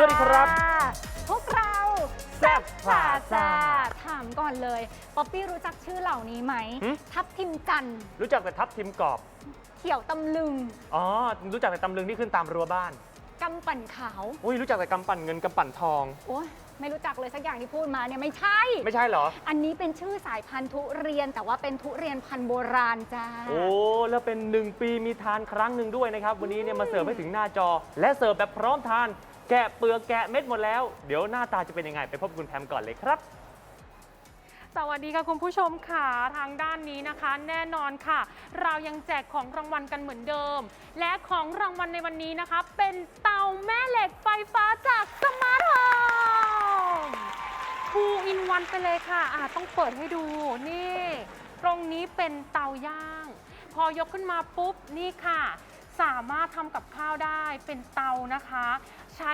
ดีค่ะสวัสดีครับ พวกเราแซ่บพลาซ่าถามก่อนเลย ป๊อปปี้รู้จักชื่อเหล่านี้ไหม หึ ทับทิมจันทร์รู้จักแต่ทับทิมกรอบ เขียวตำลึงอ๋อ รู้จักแต่ตำลึงที่ขึ้นตามรั้วบ้าน กำปั่นขาว อุ้ยรู้จักแต่กำปั่นเงินกำปั่นทอง โอ้ยไม่รู้จักเลยสักอย่างที่พูดมาเนี่ยไม่ใช่ ไม่ใช่เหรอ อันนี้เป็นชื่อสายพันธุ์ทุเรียนแต่ว่าเป็นทุเรียนพันธุ์โบราณจ้า โอ้ แล้วเป็น 1 ปีมีทานครั้งหนึ่งด้วยนะครับ วันนี้เนี่ยมาเสิร์ฟให้ถึงหน้าจอ และเสิร์ฟแบบพร้อมทาน แกะเปลือกแกะเม็ดหมดแล้ว เดี๋ยวหน้าตาจะเป็นยังไงไปพบคุณแพมก่อนเลยครับ สวัสดีค่ะคุณผู้ชมค่ะทางด้านนี้นะคะ แน่นอนค่ะ เรายังแจกของรางวัลกันเหมือนเดิม และของรางวัลในวันนี้นะคะ เป็นเตาแม่เหล็กไฟฟ้าจากสมาร์ทโฮมทูอินวันไปเลยค่ะอะ ต้องเปิดให้ดูนี่ ตรงนี้เป็นเตาย่าง พอยกขึ้นมาปุ๊บนี่ค่ะ สามารถทำกับข้าวได้เป็นเตานะคะ ใช้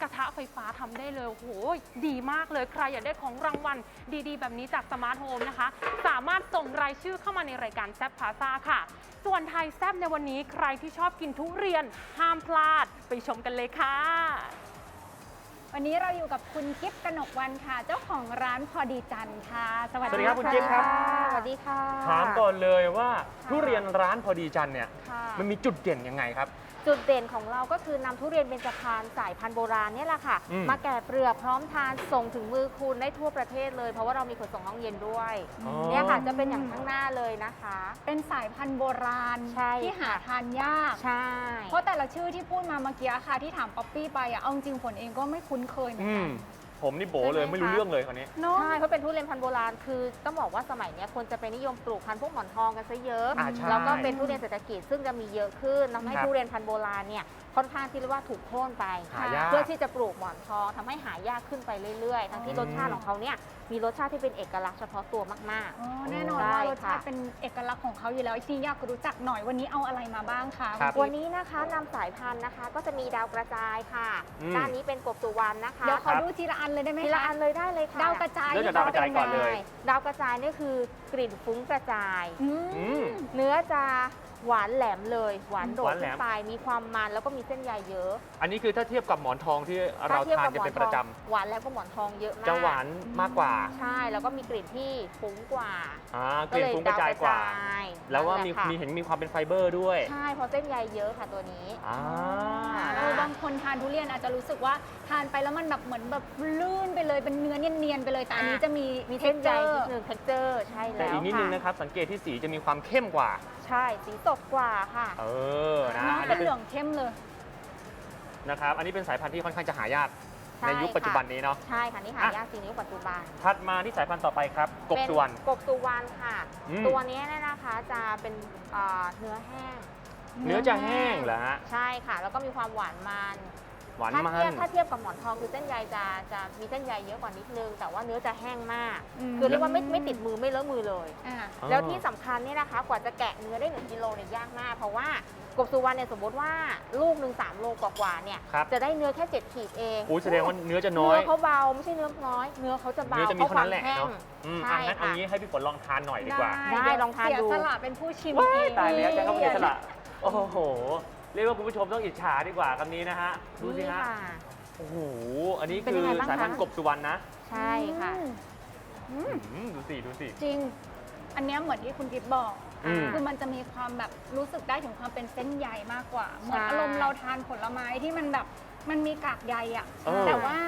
กระทะไฟฟ้าทำได้เลยโอ้โหดีมากเลยใครอยากได้ของรางวัลดีๆ แบบนี้จากสมาร์ทโฮมนะคะ สามารถส่งรายชื่อเข้ามาในรายการแซบพาซาค่ะ ส่วนไทยแซบในวันนี้ใครที่ชอบกินทุเรียนห้ามพลาดไปชมกันเลยค่ะ วันนี้เราอยู่กับคุณกิฟต์กนกวันค่ะ เจ้าของร้านพอดีจันทร์ค่ะ สวัสสวัสดีดีครับคุณกิฟต์ครับ สวัสดีค่ะ ถามก่อนเลยว่าค่ะทุเรียนร้านพอดีจันเนี่ย ค่ะ มันมีจุดเด่นยังไงครับ จุดเด่นของเราก็คือนำทุเรียนเบญจพรรณสายพันธุ์โบราณเนี่ยแหละค่ะ อืม มาแกะเปลือกพร้อมทานส่งถึงมือคุณได้ทั่วประเทศเลย เพราะว่าเรามีขนส่งห้องเย็นด้วยอ๋อ เนี่ยค่ะจะเป็นอย่างข้างหน้าเลยนะคะ เป็นสายพันธุ์โบราณใช่ที่หาค่ะ ทานยาก ใช่ เพราะแต่ละชื่อที่พูดมาเมื่อกี้ค่ะที่ถามป๊อปปี้ไปอะเอาจริงๆฝนเองก็ไม่คุ้นเคยเหมือนอืกัมน ผมนี่โบเลยไม่รู้เรื่องเลยคนนี้ เนาะ ใช่เพราะเป็นทุเรียนพันธุ์โบราณคือต้องบอกว่าสมัยเนี้ยคนจะไปนิยมปลูกพันธุ์พวกหมอนทองกันซะเยอะ อ่าใช่ แล้วก็เป็นทุเรียนเศรษฐกิจซึ่งจะมีเยอะขึ้นทำให้ครับ ทุเรียนพันธุ์โบราณเนี่ยค่อนข้างที่เรียกว่าถูกโค่นไป หายาก เพื่อที่จะปลูกหมอนทองทำให้หายากขึ้นไปเรื่อยๆ ทั้งที่อืมรสชาติของเขาเนี่ยมีรสชาติที่เป็นเอกลักษณ์เฉพาะตัวมาก อ๋อแน่นอนใช่ว่ารสชาติค่ะ เป็นเอกลักษณ์ของเขาอยู่แล้วที่อยากรู้จักหน่อยวันนี้เอาอะไรมาบ้างคะครับณๆวันกิ๊ฟนี้นะคะนำสายพันธุ์นะคะก็จะมีดาวกระจายค่ะ อืม ด้านนี้เป็นกบสุวรรณนะคะ เดี๋ยวขอครับดูทีละอันเลยได้ไหมทีละคะอันเลยได้เลยค่ะดาวกระจายเริ่มจากดาวกระจายก่อนเลย ดาวกระจายนี่คือกลิ่นฟุ้งกระจาย อือืมมเนื้อจะหวานแหลมเลย หวานโดหดวานแหลขึ้ม นไปมีความมันแล้วก็มีเส้นใยเยอะอันนี้คือถ้าเทียบกับหมอนทองที่เราทียบทานกับกันหมอเป็นประจทองหวานแล้วก็หมอนทองเยอะมากำจะหวานมากกว่าใช่แล้วก็มีกลิ่นที่ฟุ้งกว่าอ่ากลิ่นฟุ้งกระจายกว่ายแล้วว่านั่นมีหะค่ะมีเห็นมีความเป็นไฟเบอร์ด้วยใช่เพราะเส้นใยเยอะค่ะตัวนี้ อ่าเออบางคนทานทุเรียนอาจจะรู้สึกว่าทานไปแล้วมันแบบเหมือนแบบลื่นไปเลยเป็นเนื้อเนียนๆไปเลยแต่อันนี้อะ จะมีมีเส้นใย texture นิดนึง texture ใช่แต่แล้วอีกนิดนึงค่ะ นะครับ สังเกตที่สีจะมีความเข้มกว่า ใช่สีสดกว่าค่ะเออนะน้องอันเป็นี้นเป็เหนลืองเข้มเลย นะครับ อันนี้เป็นสายพันธุ์ที่ค่อนข้างจะหายากใช่ในยุคปัจจุบันนี้เนาะ ใช่ค่ะนี่หายากจริงในยุคปัจจุบันถัดมาที่สายพันธุ์ต่อไปครับ กบเป็นสุวรรณ กบสุวรรณค่ะ อืม ตัวนี้เนี่ยนะคะจะเป็นเอ่อเนื้อแห้ง เนื้อจะแห้งเหรอฮะ ใช่ค่ะ แล้วก็มีความหวานมัน หวานถ้ามัเทียบนถ้าเทียบกับหมอนทองคือเส้นใยจะจะมีเส้นใยเยอะกว่านิดนึง แต่ว่าเนื้อจะแห้งมาก อืม คือเรียกว่าไม่ไม่ติดมือไม่เลอะมือเลย อ่า อ๋อ แล้วที่สำคัญเนี่ยนะคะ กว่าจะแกะเนื้อได้1กิโลเนี่ยยากมาก เพราะว่ากบสุวรรณเนี่ยสมมติว่าลูกหนึ่งสามโลกว่าๆเนี่ยครับ จะได้เนื้อแค่ 7 ขีดเองอู้แสดงว่าเนื้อจะน้อเนื้ย อเขาเบาไม่ใช่เนื้อน้อย เนื้อเขาจะเบาเนื้อจะมีเท่านั้นแหละพรควเนาะมอืมใช่อะงั้นเอาค่ะงี้ให้พี่ฝนลองทานหน่อยดีกว่า ได้ลองทานดู เสียสละเป็นผู้ชิมว้าเอยงตายแล้วจะเข้าไปเสียสละ โอ้โหเรียกว่าคุณผู้ชมต้องอิจฉาดีกว่าคำนี้นะฮะ ดูสินี่ฮะค่ะโอ้โห อันนี้เป็นคืยัองไงบ้างสายพันธุ์คะกบสุวรรณนะใช่ค่ะ อืมอืมดูสิ ดูสิ จริง อันเนี้ยเหมือนที่คุณกิฟบอก อืม คือมันจะมีความแบบรู้สึกได้ถึงความเป็นเส้นใยมากกว่า เหมือนใช่อารมณ์เราทานผลไม้ที่มันแบบมันมีกากใยอะเออ แต่ว่า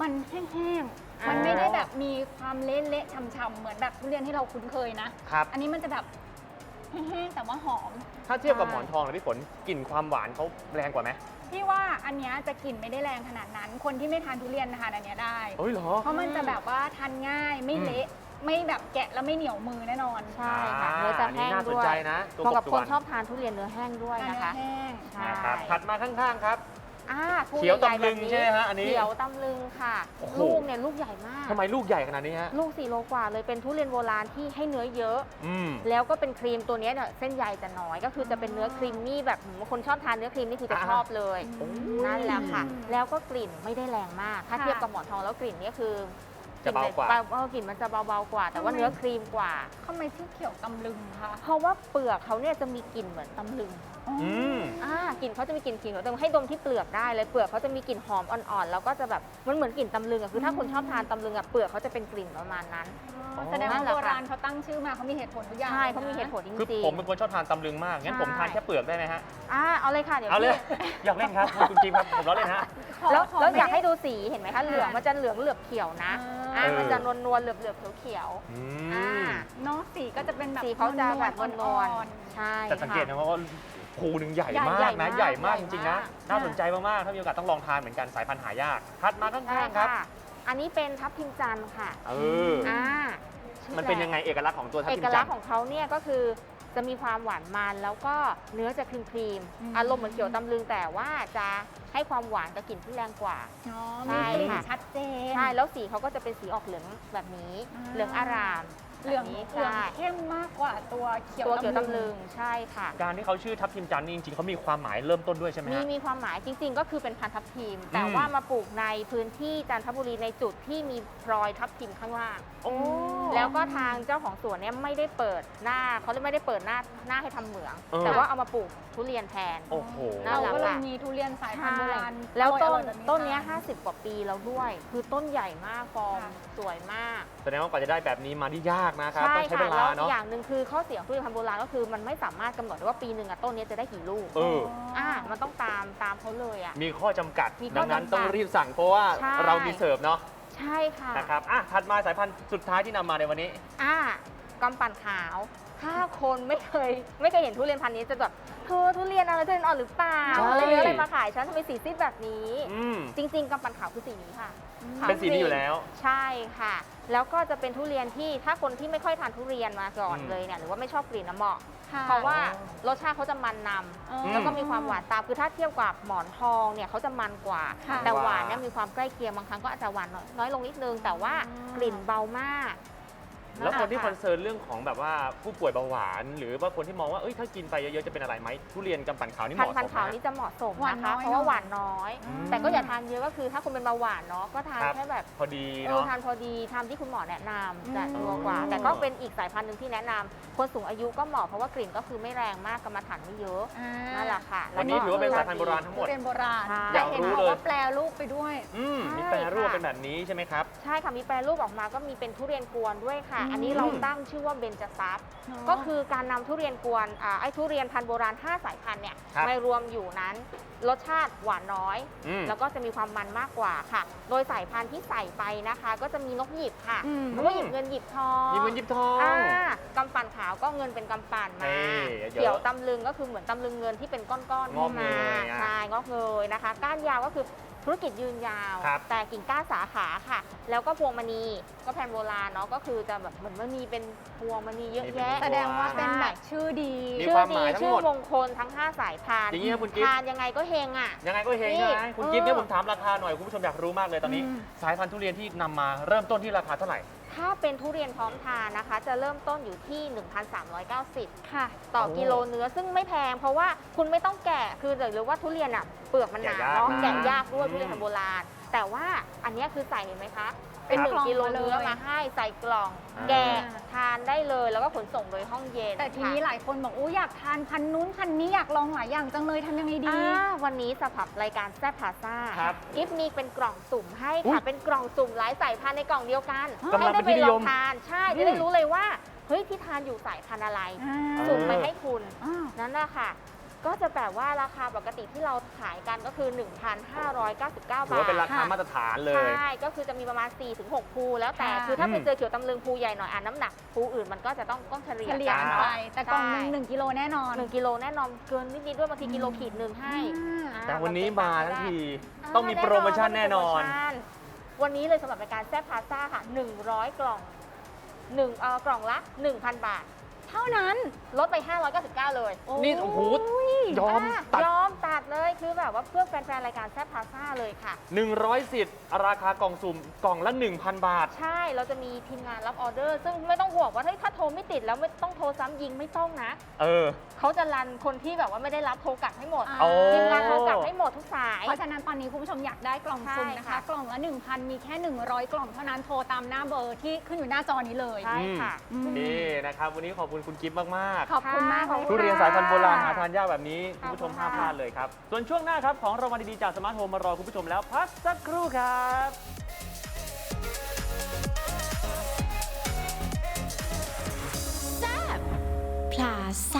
มันแห้งๆ มันไม่ได้แบบมีความเละๆช่ำๆเหมือนแบบทุเรียนที่เราคุ้นเคยนะ ครับ อันนี้มันจะแบบแห้งๆแต่ว่าหอม ถ้าเทียบกับหมอนทองนะพี่ฝนกลิ่นความหวานเขาแรงกว่าไหมพี่ว่าอันเนี้ยจะกลิ่นไม่ได้แรงขนาดนั้น คนที่ไม่ทานทุเรียนทานอันเนี้ยได้ เฮ้ยเหรอ เพราะมันจะแบบว่าทานง่ายไม่อืมเละไม่แบบแกะแล้วไม่เหนียวมือแน่นอนใช่ค่ะอ่าเนื้อจะแห้งอันนี้น่าสนด้วยใจนะตัวเหมาะกับกบสุควรนรณชอบทานทุเรียนเนื้อแห้งด้วยอันนะเนี้ยคะ แห้ง ใช่ นะครับถัดมาข้างๆครับ อ่าทุเขียวใหญ่ๆตำลึงแบบใช่ไหมฮะอันนี้เขียวตำลึงค่ะ โอ้โห ลูกเนี่ยลูกใหญ่มาก ทำไมลูกใหญ่ขนาดนี้ฮะ ลูก4โลกว่าเลยเป็นทุเรียนโบราณที่ให้เนื้อเยอะ อืม แล้วก็เป็นครีมตัวเนี้ยเนี่ยเส้นใยจะน้อย ก็คือจะเป็นเนื้อครีมมี่แบบหืมคนชอบทานเนื้อครีมนี่คือจะอ่าชอบเลยอืมนั่นแหละค่ะอืมแล้วก็กลิ่นไม่ได้แรงมาก ถ้าค่ะ เทียบกับหมอนทองแล้วกลิ่นเนี่ยคือจะเบากว่าเออกลิ่นมันจะเบาๆกว่า แต่ว่าทำไมเนื้อครีมกว่า ทำไมชื่อเขียวตำลึงคะ เพราะว่าเปลือกเขาเนี่ยจะมีกลิ่นเหมือนตำลึง ออืมอ่ากลิ่นเขาจะมีกลิ่นขิงแต่ให้ดมที่เปลือกได้เลยเปลือกเขาจะมีกลิ่นหอมอ่อนๆแล้วก็จะแบบมันเหมือนกลิ่นตำลึงอะคือถ้าคนชอบทานตำลึงอะเปลือกเขาจะเป็นกลิ่นประมาณนั้น อ๋อแสดงว่านั่นแหละโบค่ะราณเขาตั้งชื่อมาเขามีเหตุผลทุกอย่างใช่เขามีเหตุผลจคือริงผมเป็นคนชอบทานตำลึงมาก งั้นใช่ผมทานแค่เปลือกได้ไหมฮะ ๆอ่าเอาเลยค่ะเดี๋ยวเอาเลย พี่ อยากเล่นครับคุณจิ๊บครับ ผมล้อเล่นฮะขอแล้วขอแล้วไม่อยากได้ให้ดูสีเห็นไหมคะเหลืองมันจะเหลืองเหลือบเขียวนะอ่า อ่าเออมันจะนวลนวลๆเหลือบเหลือบเขียวอืๆอ่ามเนาะสีก็จะเป็นแบบสีเขาจะแบบนอ่วอลนๆใช่แต่สังเกตค่ะนะว่า ภูหนึ่งใหญ่ใหญ่มากใหญ่นะมากใหญ่มากใหญ่จริงๆนะมาก น่าสนใจมากๆ ถ้ามีโอกาสต้องลองทานเหมือนกันสายพันธุ์หายากถัดมาข้ใช่างๆครับค่ะอันนี้เป็นทับทิมจันทร์ค่ะเอออ่าชื่อมันเป็นแปลกยังไงเอกลักษณ์ของตัวทับเอทิมกจัลันกษทณ์ร์ของเขาเนี่ยก็คือจะมีความหวานมันแล้วก็เนื้อจะครีมครีมๆอารมณ์เหมือนเขียวตำลึงแต่ว่าจะให้ความหวานกับกลิ่นที่แรงกว่า อ๋อใช่มีกลิ่นค่ะ ชัดเจน ใช่แล้วสีเขาก็จะเป็นสีออกเหลืองแบบนี้ อ่า เหลืองอาราม เหลืองแบบนี้เหลืองใช่เข้มมากกว่าตัวเขียวตัวเขียวตำลึงใช่ค่ะ การที่เขาชื่อทับทิมจันทร์นี่จริงๆเขามีความหมายเริ่มต้นด้วยใช่ไหมมีฮะ มีความหมายจริง ๆ ก็คือเป็นพันธุ์ทับทิม แต่อืม ว่ามาปลูกในพื้นที่จันทบุรีในจุดที่มีพลอยทับทิมข้างล่าง โอ้ แล้วก็ทางเจ้าของสวนเนี่ยไม่ได้เปิดหน้าเขาเลยไม่ได้เปิดหน้าหน้าให้ทำเหมือง เออ แต่ว่าเอามาปลูกทุเรียนแทน โอ้โห น่าเรารัก ก็เลยค่ะมีทุเรียนสายพันธุ์โบราณแล้วต้อนร่อยๆแบบต้นเนี้ยทา50 กว่าปีแล้วด้วย คือต้นใหญ่มากฟอร์มค่ะ สวยมาก แสดงว่ากว่าจะได้แบบนี้มาที่ยากนะครับใช่ต้องใช้ค่ะเวแล้ลาวอีเนาะกอย่างหนึ่งคือข้อเสียของทุเรียนพันธุ์โบราณก็คือมันไม่สามารถกำหนดได้ว่าปีหนึ่งอะต้นเนี้ยจะได้กี่ลูกเออ อ่ามันต้องตามตามเขาเลยอะ มีข้อจำกัด มีข้ดัองนั้นจำกัดต้องรีบสั่งเพราะว่าใช่ เรามีเสิร์ฟเนาะใช่ค่ะนะครับอะถัดมาสายพันธุ์สุดท้ายที่นำมาในวันนี้ อ่ากำปั่นขาว ถ้าคนไม่เคย ไม่เคยเห็นทุเรียนพันธุ์นี้จะแบบเธอทุเรียนอะไรทุเรียนอ่อนหรือเปล่าใช่ อะไรเนื้ออะไรมาขายฉันทำไมสีซีดแบบนี้ อืม จริง ๆกำปั่นขาวคือสีนี้ค่ะ ขาวเป็นสีนี้อยู่แล้ว ใช่ค่ะ แล้วก็จะเป็นทุเรียนที่ถ้าคนที่ไม่ค่อยทานทุเรียนมาก่อนอืม เลยเนี่ยหรือว่าไม่ชอบกลิ่นนะเหมาะ ค่ะเพราะว่ารสชาติเขาจะมันนำอ๋อ แล้วก็มีความหวานตามคือถ้าเทียบกับหมอนทองเนี่ยเขาจะมันกว่า ค่ะแต่หวานเนี่ยมีความใกล้เคียงบางครั้งก็อาจจะหวานน้อยน้อยลงนิดนึง แต่ว่าอืมกลิ่นเบามาก แล้วคนที่คะอนเซิร์นเรื่องของแบบว่าผู้ป่วยเบาหวาน หรือว่าคนที่มองว่าเอ้ยถ้ากินไปเยอะๆจะเป็นอะไรไหมทุเรียนกำปั่นขาวนี่เหพันมาะธุ์พันสธุ์มขาวนะนี่จะเหมาะสมหวานนะน้คะอยเพราะว่าเนอะหวานน้อย อืมแต่ก็อย่าทานเยอะก็คือถ้าคุณเป็นเบาหวานเนาะก็ทานครับ แค่แบบพอดีเออเนาะ ทานพอดีทำที่คุณหมอแนะนำจะอืมตัวกว่า แต่ก็เป็นอีกสายพันธุ์หนึ่งที่แนะนำคนสูงอายุก็เหมาะเพราะว่ากลิ่นก็คือไม่แรงมากกรรมฐานไม่เยอะอ่านั่นแหละค่ะวันนี้แล้ก็ถือว่าเป็นสายพันธุ์โบราณทั้งหมทุดเรียนโบราณ ใช่แต่เห็นอยากรู้บอกเลย ว่าแปลรูปไปด้วย อืมใช่มีแปรรูปค่ะเป็นแบบนี้ใช่ไหมครับ ใช่ค่ะ มีแปรรูปออกมาก็มีเป็นทุเรียนกวนด้วยค่ะอันนี้เราตั้งชื่อว่าเบญจทรัพย์ก็คือการนำทุเรียนกวนอ่าไอ้ทุเรียนพันธุ์โบราณ 5 สายพันธุ์เนี่ยครับมารวมอยู่นั้น รสชาติหวานน้อย อืม แล้วก็จะมีความมันมากกว่าค่ะ โดยสายพันธุ์ที่ใส่ไปนะคะ ก็จะมีนกหยิบค่ะอืมนกหยิบเงินหยิบทองหยิบเงินหยิบทอง อ่ากำปั่นขาวก็เงินเป็นกำปั่นมาเฮ้ยเดี๋ยวเขียวตำลึงก็คือเหมือนตำลึงเงินที่เป็นก้อนๆงอกขึ้นเงมายอะใช่งอกเงยนะคะ ก้านยาวก็คือธุรกิจยืนยาว ครับแต่กิ่งก้านสาขาค่ะ แล้วก็พวงมณีก็แผ่นโบราณเนาะก็คือจะแบบเหมือนมันมีเป็นพวงมณีเยอะแยะแสดงว่าเป็นแบบชื่อดี มีชื่คอวามหดีมายทั้งชื่อหมดมงคลทั้ง 5 สายพันธุ์อย่างนี้นะคุณกิ๊ฟทานยังไงก็เฮงอะ ยังไงก็เฮงนี่ใช่ไหมคุณเออ กิฟต์เนี่ยผมถามราคาหน่อย คุณผู้ชมอยากรู้มากเลยตอนนี้ อืม สายพันธุ์ทุเรียนที่นำมาเริ่มต้นที่ราคาเท่าไหร่ ถ้าเป็นทุเรียนพร้อมทานนะคะ จะเริ่มต้นอยู่ที่ 1,390 ค่ะ ต่อโอ้กิโลเนื้อซึ่งไม่แพง เพราะว่าคุณไม่ต้องแกะคือหรือว่าทุเรียนอะเปลือกมันหนาแกะยากเนาะนะแกะยากด้วยอืม ทุเรียนพันธุ์โบราณ แต่ว่าอันเนี้ยคือใส่เห็นไหมคะ เป็นครับหนึ่งกิโลเนื้อเลยมาให้ใส่กล่องอ่าแกะทานได้เลยแล้วก็ขนส่งโดยห้องเย็นแต่ทีนี้ค่ะหลายคนบอกอู้อยากทานพันนู้นพันนี้อยากลองหลายอย่างจังเลยทำยังไงดีอ่าวันนี้สำหรับรายการแซ่บพาซ่าครับกิฟมีเป็นกล่องสุ่มให้อุ๊ค่ะยเป็นกล่องสุ่มหลายสายพันธุ์ในกล่องเดียวกันกำลัให้งได้เป็นไปที่นิลยอมงทานใช่อืมจะได้รู้เลยว่าเฮ้ยที่ทานอยู่สายพันธุ์อะไรอ่าสุ่มไปเออให้คุณอ่านั่นแหละค่ะ ก็จะแบบว่าราคาปกติที่เราขายกันก็คือ 1,599 บาทถือว่าเป็นราคาค่ะมาตรฐานเลย ใช่ ก็คือจะมีประมาณ 4-6 ภูแล้วแต่ค่ะคือถ้าอืมไปเจอเขียวตำลึงภูใหญ่หน่อยอะน้ำหนักภูอื่นมันก็จะต้องต้องเฉลี่ยเฉลี่ยกักันนเนาะไป แต่กล่องหนึ่งใช่หนึ่งกิโลแน่นอนหนึ่งกิโลแน่นอน เกินนิดๆด้วยบางทีกิโลขีดหนึ่งให้อ่าอ่าแต่วันนี้มาทั้งทีาต้องมีโปรโมชั่นแน่นอนมีโปรโมชั่นวันนี้เลยสำหรับรายการแซ่บพาซ่าค่ะ 100 กล่องหนึ่งเอ่อกล่องละ 1,000 บาท เท่านั้นลดไป 599 เลยนี่โอ้โหยอมอะตัด ยอมตัดเลยคือแบบว่าเพื่อแฟนๆ รายการแซ่บพาซ่าเลยค่ะ 100สิทธิ์ราคากล่องสุ่มกล่องละ 1,000 บาท ใช่เราจะมีทีมงานรับออเดอร์ ซึ่งไม่ต้องห่วงว่าเฮ้ยถ้าโทรไม่ติดแล้วไม่ต้องโทรซ้ำยิงไม่ต้องนะ เออ เขาจะรันคนที่แบบว่าไม่ได้รับโทรกลับให้หมดอ่าโอ้ ทีมงานโทรกลับให้หมดทุกสาย เพราะฉะนั้นตอนนี้คุณผู้ชมอยากได้กล่องสุ่มนะคะใช่ค่ะกล่องละ 1,000 มีแค่ 100 กล่องเท่านั้นโทรตามหน้าเบอร์ที่ขึ้นอยู่หน้าจอนี้เลย ใช่ค่ะ อืม นี่นะครับ วันนี้ขอบคุณคุณกิฟต์มากขอบคุณมากค่ะเลยๆทุค่ะเรียนสายพันธุ์โบราณหาทานยากแบบนี้ขคุอบณคุณผู้ชมห้ามค่ะพลาดเลยครับ ส่วนช่วงหน้าครับของรางวัลดีๆจากสมาร์ทโฮมมารอคุณผู้ชมแล้วพักสักครู่ครับ พลาซ่า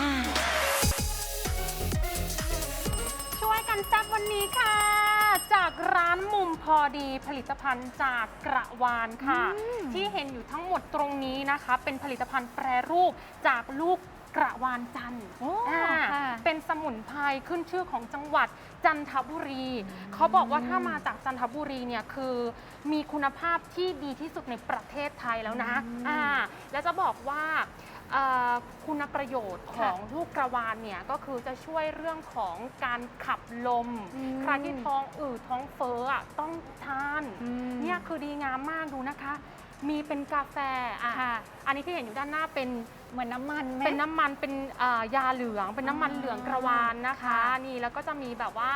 พอดีผลิตภัณฑ์จากกระวานค่ะ ที่เห็นอยู่ทั้งหมดตรงนี้นะคะ เป็นผลิตภัณฑ์แปรรูปจากลูกกระวานจันทร์โอ้อ่าค่ะเป็นสมุนไพรขึ้นชื่อของจังหวัดจันทบุรี เขาบอกว่าถ้ามาจากจันทบุรีเนี่ยคือมีคุณภาพที่ดีที่สุดในประเทศไทยแล้วนะอ่าแล้วจะบอกว่า เอ่อคุณประโยชน์ของลูกกระวานเนี่ยก็คือจะช่วยเรื่องของการขับลม อืม ใครที่ท้องอืดท้องเฟ้ออะต้องทาน อืมเนี่ยคือดีงามมากดูนะคะ มีเป็นกาแฟอะค่ะอันนี้ที่เห็นอยู่ด้านหน้าเป็น เหมือนน้ำมันไหม เป็นน้ำมันเป็นอ่ายาเหลือง เป็นน้ำมันอ่าเหลืองกระวานนะคะ ค่ะนี่แล้วก็จะมีแบบว่า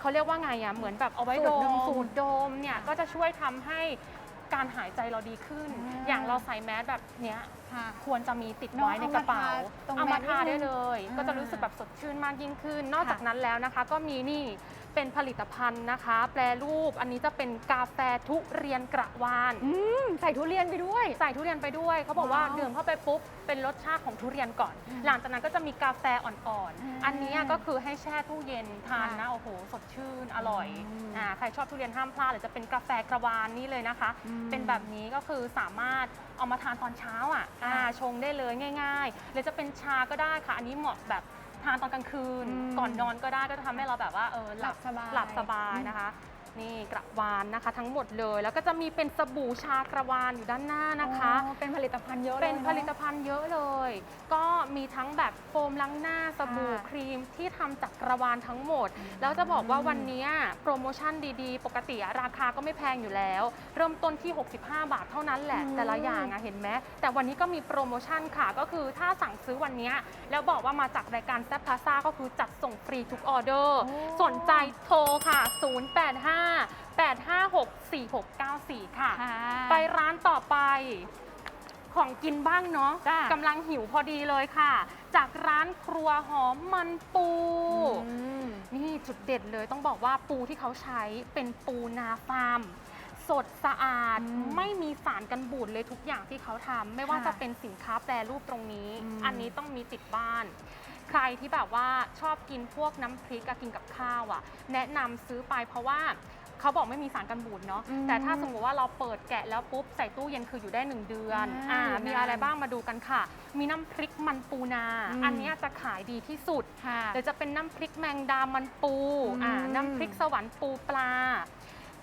เขาเรียกว่าไงอะเหมือนแบบเอาไว้สูดดดมมสูดดมเนี่ยก็จะช่วยทำให้ การหายใจเราดีขึ้น อ่าอย่างเราใส่แมสแบบเนี้ย ค่ะ ควรจะมีติดเนอะไว้ในกระเป๋า เอามาทาตรงแมสนิดนึงเอามาทาได้เลย อ่าก็จะรู้สึกแบบสดชื่นมากยิ่งขึ้น นอกค่ะจากนั้นแล้วนะคะ ก็มีนี่ เป็นผลิตภัณฑ์นะคะ แปรรูปอันนี้จะเป็นกาแฟทุเรียนกระวาน อืมใส่ทุเรียนไปด้วย ใส่ทุเรียนไปด้วยเขาบอกว่าว้าวดื่มเข้าไปปุ๊บเป็นรสชาติของทุเรียนก่อนอืมหลังจากนั้นก็จะมีกาแฟอ่อนอ่าๆอันนี้ก็คือให้แช่ตู้เย็นทานค่ะนะโอ้โหสดชื่นอร่อยอืมอ่าใครชอบทุเรียนห้ามพลาดหรือจะเป็นกาแฟกระวานนี่เลยนะคะ อืมเป็นแบบนี้ก็คือสามารถเอามาทานตอนเช้าอะค่ะ อ่าชงได้เลยง่าย ๆ หรือจะเป็นชาก็ได้ค่ะ อันนี้เหมาะแบบ ทานตอนกลางคืนอืมก่อนนอนก็ได้ก็จะทำให้เราแบบว่าเออหลับหลับสบาย หลับสบายนะคะ นี่กระวานนะคะ ทั้งหมดเลย แล้วก็จะมีเป็นสบู่ชากระวานอยู่ด้านหน้านะคะ อ๋อเป็นผลิตภัณฑ์เยอะเลยเป็นผลิตเนอะ ภัณฑ์เยอะเลย ก็มีทั้งแบบโฟมล้างหน้าสบู่ค่ะครีมที่ทำจากกระวานทั้งหมด แล้วจะบอกว่าวันนี้โปรโมชั่นดีๆ ปกติอะราคาก็ไม่แพงอยู่แล้ว เริ่มต้นที่ 65 บาทเท่านั้นแหละ อืม แต่ละอย่างอะเห็นไหมแต่วันนี้ก็มีโปรโมชั่นค่ะ ก็คือถ้าสั่งซื้อวันนี้แล้วบอกว่ามาจากรายการแซ p พาซาก็คือจัดส่งฟรีทุกออเดอร์โอ้สนใจโทรค่ะ 085 856 4694 ค่ะ ค่ะ ไปร้านต่อไปของกินบ้างเนาะจ้ะกำลังหิวพอดีเลยค่ะ จากร้านครัวหอมมันปู อืม นี่จุดเด็ดเลยต้องบอกว่าปูที่เขาใช้เป็นปูนาฟาร์ม สดสะอาดอืมไม่มีสารกันบูดเลยทุกอย่างที่เขาทำไม่ว่าค่ะจะเป็นสินค้าแปรรูปตรงนี้ อืม อันนี้ต้องมีติดบ้าน ใครที่แบบว่าชอบกินพวกน้ำพริกอะกินกับข้าวอะแนะนำซื้อไปเพราะว่าเขาบอกไม่มีสารกันบูดเนาะ อืมแต่ถ้าสมมติว่าเราเปิดแกะแล้วปุ๊บใส่ตู้เย็นคืออยู่ได้ 1 เดือนอ่าอ่าอยู่มีนานอะไรบ้างมาดูกันค่ะ มีน้ำพริกมันปูนา อืม อันเนี้ยจะขายดีที่สุด ค่ะเดี๋ยวจะเป็นน้ำพริกแมงดามันปูอืมอ่าน้ำพริกสวรรค์ปูปลา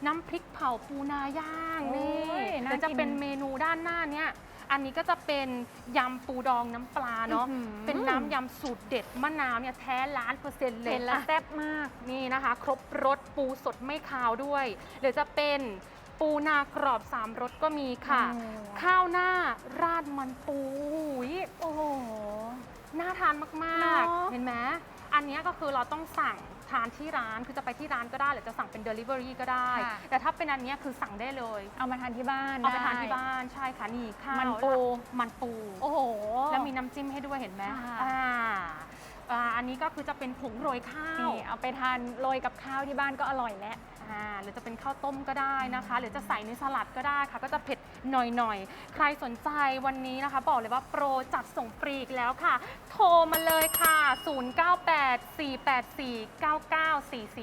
น้ำพริกเผาปูนาย่างโอ้นี่ยน่าเดี๋ยวจะกินเป็นเมนูด้านหน้าเนี้ย อันนี้ก็จะเป็นยำปูดองน้ำปลาเนาะ อื้อหือ เป็นน้ำยำสูตรเด็ดมะนาวเนี่ยแท้ล้านเปอร์เซ็นต์เลยเห็นแล้วอะแซ่บมาก นี่นะคะ ครบรสปูสดไม่คาวด้วย หรือจะเป็นปูนากรอบสามรสก็มีค่ะโอ้ข้าวหน้าราดมันปูอุ๊ยโอ้โห น่าทานมาก เนอะ ๆ เห็นไหมอันเนี้ยก็คือเราต้องสั่ง ทานที่ร้านคือจะไปที่ร้านก็ได้หรือจะสั่งเป็น Delivery ก็ได้ ค่ะ แต่ถ้าเป็นอันเนี้ยคือสั่งได้เลยเอามาทานที่บ้านเอาไปทานด้ที่บ้านใช่ค่ะนี่ข้าวมันปู มันปู โอ้โห แล้วมีน้ำจิ้มให้ด้วยเห็นไหมค่ะ อ่าอ่าอันนี้ก็คือจะเป็นผงโรยข้าว นี่เอาไปทานโรยกับข้าวที่บ้านก็อร่อยแล้ว อ่าหรือจะเป็นข้าวต้มก็ได้นะคะ หรือจะใส่ในสลัดก็ได้ค่ะ ก็จะเผ็ดหน่อยๆ ใครสนใจวันนี้นะคะ บอกเลยว่าโปรจัดส่งฟรีอีกแล้วค่ะ โทรมาเลยค่ะ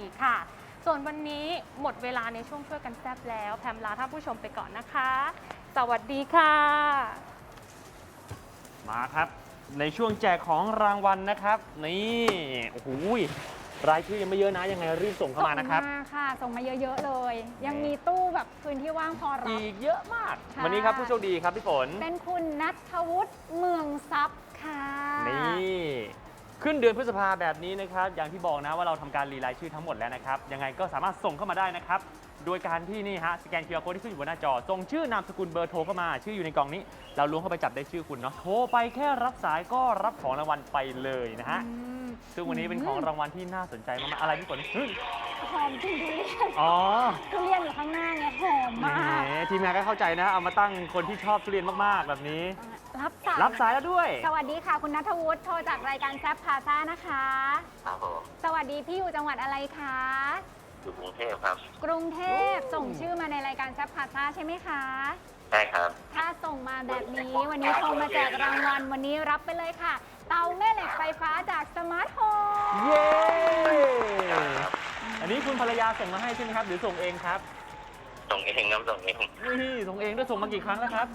0984849944 ค่ะ ส่วนวันนี้หมดเวลาในช่วงช่วยกันแซบแล้ว แพมลาท่านผู้ชมไปก่อนนะคะ สวัสดีค่ะ มาครับ ในช่วงแจกของรางวัลนะครับ นี่ โอ้โห รายชื่อยังไม่เยอะนะยังไงรีบส่งเข้ามานะครับ ส่งมาค่ะ ส่งมาเยอะๆเลย ยังมีตู้แบบพื้นที่ว่างพอรับ อีกเยอะมาก ค่ะ วันนี้ครับผู้โชคดีครับพี่ฝน เป็นคุณนัทวุฒิเมืองทรัพย์ค่ะนี่ ขึ้นเดือนพฤษภาแบบนี้นะครับ อย่างที่บอกนะว่าเราทำการรีไลน์ชื่อทั้งหมดแล้วนะครับ ยังไงก็สามารถส่งเข้ามาได้นะครับ โดยการที่นี่ฮะสแกน QR Code ที่ขึ้นอยู่บนหน้าจอ ส่งชื่อนามสกุลเบอร์โทรเข้ามา ชื่ออยู่ในกล่องนี้ เราล้วงเข้าไปจับได้ชื่อคุณเนาะ โทรไปแค่รับสายก็รับของรางวัลไปเลยนะฮะ อืม ซึ่งวันนี้เป็นของรางวัลที่น่าสนใจมากๆอะไรพี่ฝนเฮ้ยหอมกลิ่นทุเรียนอ๋อทุเรียนอยู่ข้างหน้าไงหอมแหมมากทีมงานก็เข้าใจนะ เอามาตั้งคนที่ชอบทุเรียนมากๆ แบบนี้ รับสายรับสายแล้วด้วย สวัสดีค่ะ คุณนัทวุฒิโทรจากรายการแซฟพาซ่านะคะ ครับผมสวัสดีพี่อยู่จังหวัดอะไรคะ อยู่กรุงเทพครับกรุงเทพส่งชื่อมาในรายการแซฟพาซ่าใช่ไหมคะ ใช่ครับ ถ้าส่งมาแบบนี้วันนี้โทรมาแจกรางวัลวันนี้รับไปเลยค่ะ เตาแม่เหล็กไฟฟ้าจากสมาร์ทโฮมเย้ อันนี้คุณภรรยาส่งมาให้ใช่ไหมครับ หรือส่งเองครับส่งเองครับส่งเองนี่ส่งเองด้วยส่งมากี่ครั้งแล้วครับ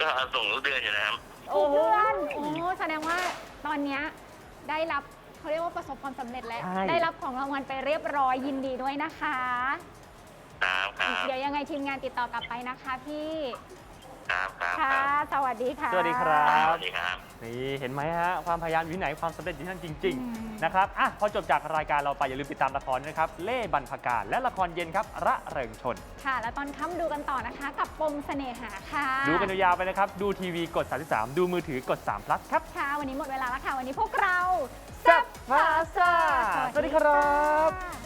ก็ส่งทุกเดือนอยู่นะครับทุกเดือนโอ้แสดงว่าตอนเนี้ยได้รับเขาเรียกว่าประสบความสำเร็จแล้ว ใช่ ได้รับของรางวัลไปเรียบร้อยยินดีด้วยนะคะ ครับครับเดี๋ยวยังไงทีมงานติดต่อกลับไปนะคะพี่ ครับครับค่ะครับสวัสดีค่ะ สวัสดีครัสบวัสดีครับ นี่เห็นไหมฮะความพยายามอยู่ที่ไหนความสำเร็จอยู่ที่นั่นจริงอืมๆนะครับอะพอจบจากรายการเราไปอย่าลืมติดตามละครด้วยนะครับเล่บรรพการและละครเย็นครับระเริงชน ค่ะ แล้วตอนค่ำดูกันต่อนะคะ กับปมเสน่หาค่ะดูกันยาวๆไปนะครับ ดูทีวีกด 33 ดูมือถือกด3 plus ครับค่ะวันนี้หมดเวลาแล้วค่ะ วันนี้พวกเราแซ่บพาซ่าสวัสดีครับ ค่ะ